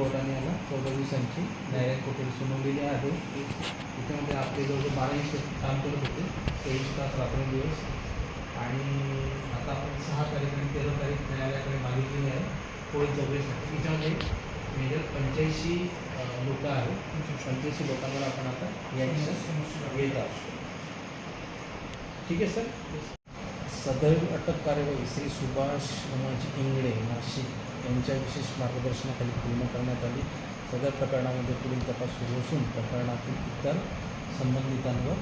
कोर्टाने याला चौदा दिवसांची न्यायालयीन कोठडी सुनावलेली आहे. त्याच्यामध्ये आपले जवळजवळ बारा इंच काम करत होते. तेवीस तास रात्रंदिवस आणि आता आपण सहा तारीख आणि तेरा तारीख न्यायालयाकडे मागितलेली आहे. पुढील चौकशीसाठी त्याच्यामध्ये मेजर पंच्याऐंशी लोक आहेत. पंच्याऐंशी लोकांवर आपण आता या ॲक्शन घेत आहोत. ठीक आहे, सर? सदैव अटक कार्यवाही श्री सुभाष उमाजी इंगळे नाशिक यांच्या विशेष मार्गदर्शनाखाली पूर्ण करण्यात आली. सदर प्रकरणामध्ये पुढील तपास सुरू असून प्रकरणातील इतर संबंधितांवर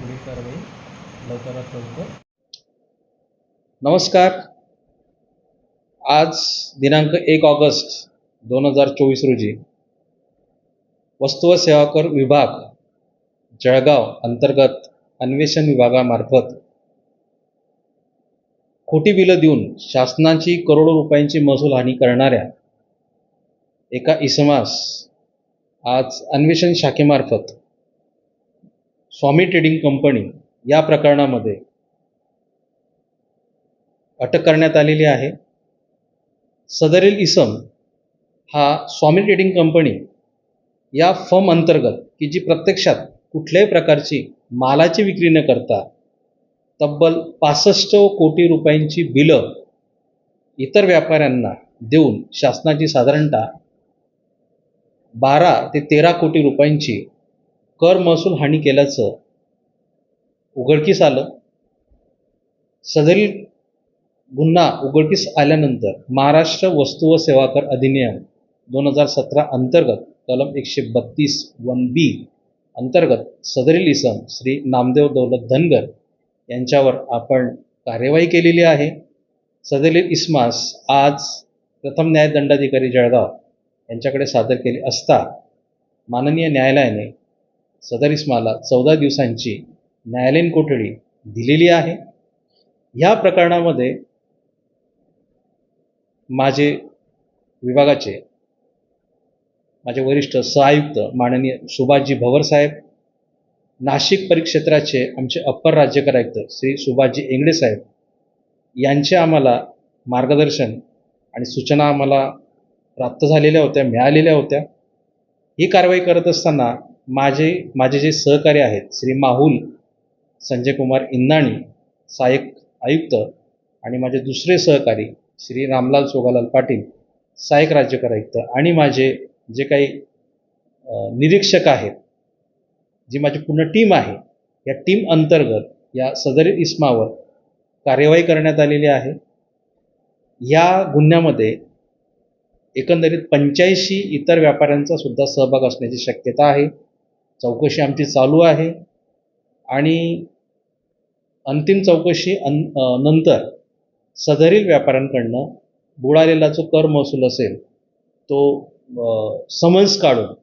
पुढील कारवाई लवकरात लवकर. नमस्कार. आज दिनांक एक ऑगस्ट दोन हजार चोवीस रोजी वस्तू व सेवा कर विभाग जळगाव अंतर्गत अन्वेषण विभागामार्फत खोटी बिलं देऊन शासनाची करोडो रुपयांची महसूल हानी करणाऱ्या एका इसमास आज अन्वेषण शाखेमार्फत स्वामी ट्रेडिंग कंपनी या प्रकरणामध्ये अटक करण्यात आलेली आहे. सदरील इसम हा स्वामी ट्रेडिंग कंपनी या फर्म अंतर्गत की जी प्रत्यक्षात कुठल्याही प्रकारची मालाची विक्री न करता तब्बल पासष्ट कोटी रुपयांची बिलं इतर व्यापाऱ्यांना देऊन शासनाची साधारणतः बारा ते तेरा कोटी रुपयांची कर महसूल हानी केल्याचं उघडकीस आलं. सदरील गुन्हा उघडकीस आल्यानंतर महाराष्ट्र वस्तू व सेवा कर अधिनियम दोन हजार सतरा अंतर्गत कलम एकशे बत्तीस वन बी अंतर्गत सदरील इसम श्री नामदेव दौलत धनगर यांच्यावर आपण कार्यवाही केलेली आहे. सदरील इस्मास आज प्रथम न्याय दंडाधिकारी जळगाव यांच्याकडे सादर केले असता माननीय न्यायालयाने सदर इस्माला चौदा दिवसांची न्यायालयीन कोठडी दिलेली आहे. ह्या प्रकरणामध्ये माझे विभागाचे माझे वरिष्ठ सहआयुक्त माननीय सुभाषजी भवरसाहेब नाशिक परिक्षेत्राचे आमचे अप्पर राज्यकर आयुक्त श्री सुभाषजी इंगडे साहेब यांचे आम्हाला मार्गदर्शन आणि सूचना आम्हाला प्राप्त झालेल्या होत्या मिळालेल्या होत्या. ही कारवाई करत असताना माझे माझे जे सहकारी आहेत श्री माहुल संजय कुमार इंदाणी सहाय्यक आयुक्त आणि माझे दुसरे सहकारी श्री रामलाल सोगालाल पाटील सहाय्यक राज्यकर आयुक्त आणि माझे जे काही निरीक्षक आहेत जी माझी पूर्ण टीम आहे या टीम अंतर्गत या सदरील इस्मावर कार्यवाही करण्यात आलेली आहे. या गुन्ह्यामध्ये एकंदरीत पंच्याऐंशी इतर व्यापाऱ्यांचा सुद्धा सहभाग असण्याची शक्यता आहे. चौकशी आमची चालू आहे. आणि अंतिम चौकशी अन नंतर सदरील व्यापाऱ्यांकडनं बुडालेला जो कर महसूल असेल तो समन्स काढून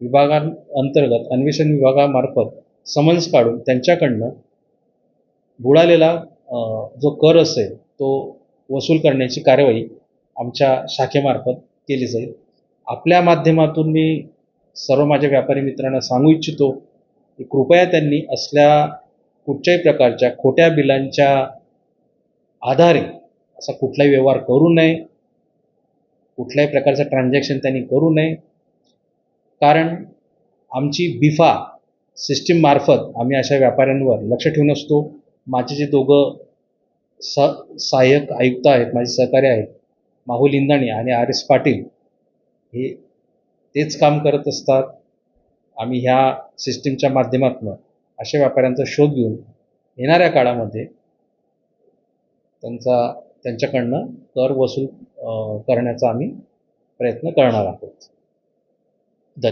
विभागांतर्गत अन्वेषण विभागामार्फत समन्स काढून त्यांच्याकडनं बुडालेला जो कर असेल तो वसूल करण्याची कार्यवाही आमच्या शाखेमार्फत केली जाईल. आपल्या माध्यमातून मी सर्व माझ्या व्यापारी मित्रांना सांगू इच्छितो की कृपया त्यांनी असल्या कुठच्याही प्रकारच्या खोट्या बिलांच्या आधारे असा कुठलाही व्यवहार करू नये. कुठल्याही प्रकारचं ट्रान्झॅक्शन त्यांनी करू नये. कारण आमची बिफा सिस्टीममार्फत आम्ही अशा व्यापाऱ्यांवर लक्ष ठेवून असतो. माझे जे दोघं स सहाय्यक आयुक्त आहेत माझे सहकारी आहेत माहुल इंदाणी आणि आर एस पाटील हे तेच काम करत असतात. आम्ही ह्या सिस्टीमच्या माध्यमातून अशा व्यापाऱ्यांचा शोध घेऊन येणाऱ्या काळामध्ये त्यांचा त्यांच्याकडनं कर वसूल करण्याचा आम्ही प्रयत्न करणार आहोत.